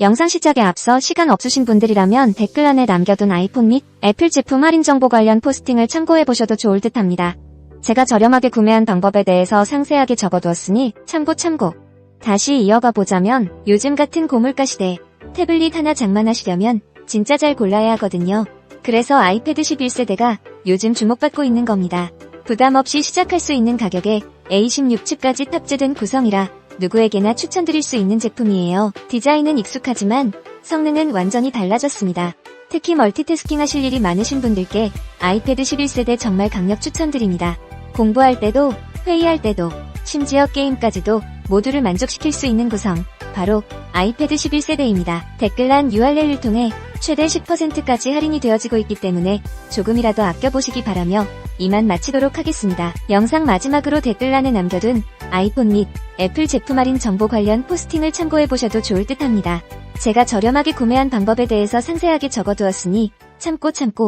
영상 시작에 앞서 시간 없으신 분들이라면 댓글란에 남겨둔 아이폰 및 애플 제품 할인 정보 관련 포스팅을 참고해보셔도 좋을 듯 합니다. 제가 저렴하게 구매한 방법에 대해서 상세하게 적어두었으니 참고 참고. 다시 이어가 보자면 요즘 같은 고물가 시대에 태블릿 하나 장만하시려면 진짜 잘 골라야 하거든요. 그래서 아이패드 11세대가 요즘 주목받고 있는 겁니다. 부담 없이 시작할 수 있는 가격에 A16 칩까지 탑재된 구성이라 누구에게나 추천드릴 수 있는 제품이에요. 디자인은 익숙하지만 성능은 완전히 달라졌습니다. 특히 멀티태스킹 하실 일이 많으신 분들께 아이패드 11세대 정말 강력 추천드립니다. 공부할 때도, 회의할 때도, 심지어 게임까지도 모두를 만족시킬 수 있는 구성, 바로 아이패드 11세대입니다. 댓글란 URL을 통해 최대 10%까지 할인이 되어지고 있기 때문에 조금이라도 아껴보시기 바라며 이만 마치도록 하겠습니다. 영상 마지막으로 댓글란에 남겨둔 아이폰 및 애플 제품 할인 정보 관련 포스팅을 참고해 보셔도 좋을 듯 합니다. 제가 저렴하게 구매한 방법에 대해서 상세하게 적어두었으니 참고 참고